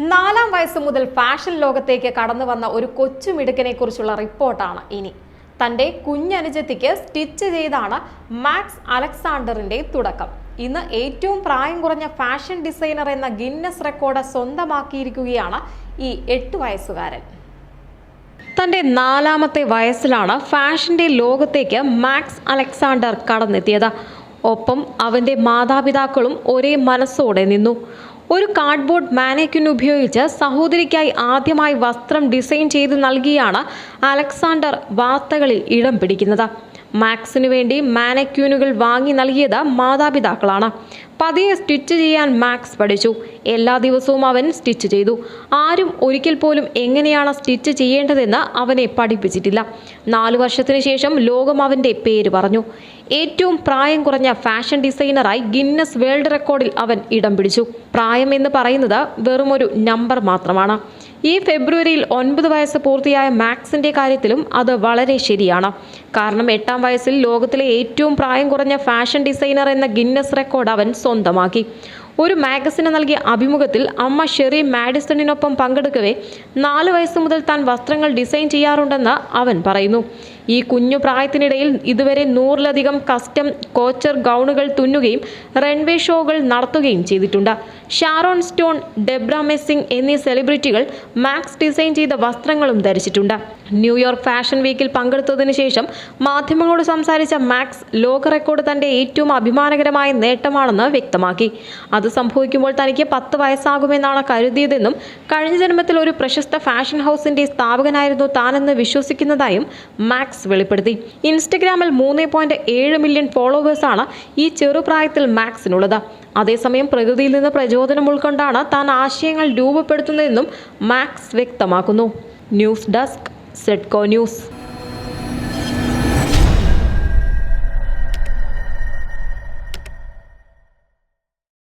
നാലാം വയസ്സ് മുതൽ ഫാഷൻ ലോകത്തേക്ക് കടന്നു വന്ന ഒരു കൊച്ചുമിടുക്കനെ കുറിച്ചുള്ള റിപ്പോർട്ടാണ് ഇനി. തന്റെ കുഞ്ഞനുജത്തിക്ക് സ്റ്റിച്ച് ചെയ്താണ് മാക്സ് അലക്സാണ്ടറിന്റെ തുടക്കം. ഇന്ന് ഏറ്റവും പ്രായം കുറഞ്ഞ ഫാഷൻ ഡിസൈനർ എന്ന ഗിന്നസ് റെക്കോർഡ് സ്വന്തമാക്കിയിരിക്കുകയാണ് ഈ എട്ട് വയസ്സുകാരൻ. തന്റെ നാലാമത്തെ വയസ്സിലാണ് ഫാഷന്റെ ലോകത്തേക്ക് മാക്സ് അലക്സാണ്ടർ കടന്നെത്തിയത്. ഒപ്പം അവന്റെ മാതാപിതാക്കളും ഒരേ മനസ്സോടെ നിന്നു. ഒരു കാർഡ്ബോർഡ് മാനേക്കിൻ ഉപയോഗിച്ച് സഹോദരിക്കായി ആദ്യമായി വസ്ത്രം ഡിസൈൻ ചെയ്ത് നൽകിയാണ് അലക്സാണ്ടർ വാർത്തകളിൽ ഇടം പിടിക്കുന്നത്. മാക്സിനു വേണ്ടി മാനക്യൂനുകൾ വാങ്ങി നൽകിയത് മാതാപിതാക്കളാണ്. പതിയെ സ്റ്റിച്ച് ചെയ്യാൻ മാക്സ് പഠിച്ചു. എല്ലാ ദിവസവും അവൻ സ്റ്റിച്ച് ചെയ്തു. ആരും ഒരിക്കൽ പോലും എങ്ങനെയാണ് സ്റ്റിച്ച് ചെയ്യേണ്ടതെന്ന് അവനെ പഠിപ്പിച്ചിട്ടില്ല. നാലു വർഷത്തിനു ശേഷം ലോകം അവന്റെ പേര് പറഞ്ഞു. ഏറ്റവും പ്രായം കുറഞ്ഞ ഫാഷൻ ഡിസൈനറായി ഗിന്നസ് വേൾഡ് റെക്കോർഡിൽ അവൻ ഇടം പിടിച്ചു. പ്രായം എന്ന് പറയുന്നത് വെറുമൊരു നമ്പർ മാത്രമാണ്. ഈ ഫെബ്രുവരിയിൽ ഒൻപത് വയസ്സ് പൂർത്തിയായ മാക്സിന്റെ കാര്യത്തിലും അത് വളരെ ശരിയാണ്. കാരണം എട്ടാം വയസ്സിൽ ലോകത്തിലെ ഏറ്റവും പ്രായം കുറഞ്ഞ ഫാഷൻ ഡിസൈനർ എന്ന ഗിന്നസ് റെക്കോർഡ് അവൻ സ്വന്തമാക്കി. ഒരു മാഗസിന് നൽകിയ അഭിമുഖത്തിൽ അമ്മ ഷെറി മാഡിസണിനൊപ്പം പങ്കെടുക്കവേ നാല് വയസ്സ് മുതൽ താൻ വസ്ത്രങ്ങൾ ഡിസൈൻ ചെയ്യാറുണ്ടെന്ന് അവൻ പറയുന്നു. ഈ കുഞ്ഞു പ്രായത്തിനിടയിൽ ഇതുവരെ നൂറിലധികം കസ്റ്റം കോച്ചർ ഗൗണുകൾ തുന്നുകയും റൺവേ ഷോകൾ നടത്തുകയും ചെയ്തിട്ടുണ്ട്. ഷാരോൺ സ്റ്റോൺ ഡെബ്ര മെസ്സിംഗ് എന്നീ സെലിബ്രിറ്റികൾ മാക്സ് ഡിസൈൻ ചെയ്ത വസ്ത്രങ്ങളും ധരിച്ചിട്ടുണ്ട്. ന്യൂയോർക്ക് ഫാഷൻ വീക്കിൽ പങ്കെടുത്തതിന് ശേഷം മാധ്യമങ്ങളോട് സംസാരിച്ച മാക്സ് ലോക റെക്കോർഡ് തന്റെ ഏറ്റവും അഭിമാനകരമായ നേട്ടമാണെന്ന് വ്യക്തമാക്കി. അത് സംഭവിക്കുമ്പോൾ തനിക്ക് പത്ത് വയസ്സാകുമെന്നാണ് കരുതിയതെന്നും കഴിഞ്ഞ ജന്മത്തിൽ ഒരു പ്രശസ്ത ഫാഷൻ ഹൗസിന്റെ സ്ഥാപകനായിരുന്നു താനെന്ന് വിശ്വസിക്കുന്നതായും മാക്സ് വെളിപ്പെടുത്തി. ഇൻസ്റ്റഗ്രാമിൽ മൂന്ന് പോയിന്റ് ഏഴ് മില്യൺ ഫോളോവേഴ്സാണ് ഈ ചെറുപ്രായത്തിൽ മാക്സിനുള്ളത്. അതേസമയം പ്രകൃതിയിൽ നിന്ന് പ്രചോദനം ഉൾക്കൊണ്ടാണ് താൻ ആശയങ്ങൾ രൂപപ്പെടുത്തുന്നതെന്നും മാക്സ് വ്യക്തമാക്കുന്നു. ന്യൂസ് ഡെസ്ക് സെഡ്കോ ന്യൂസ്.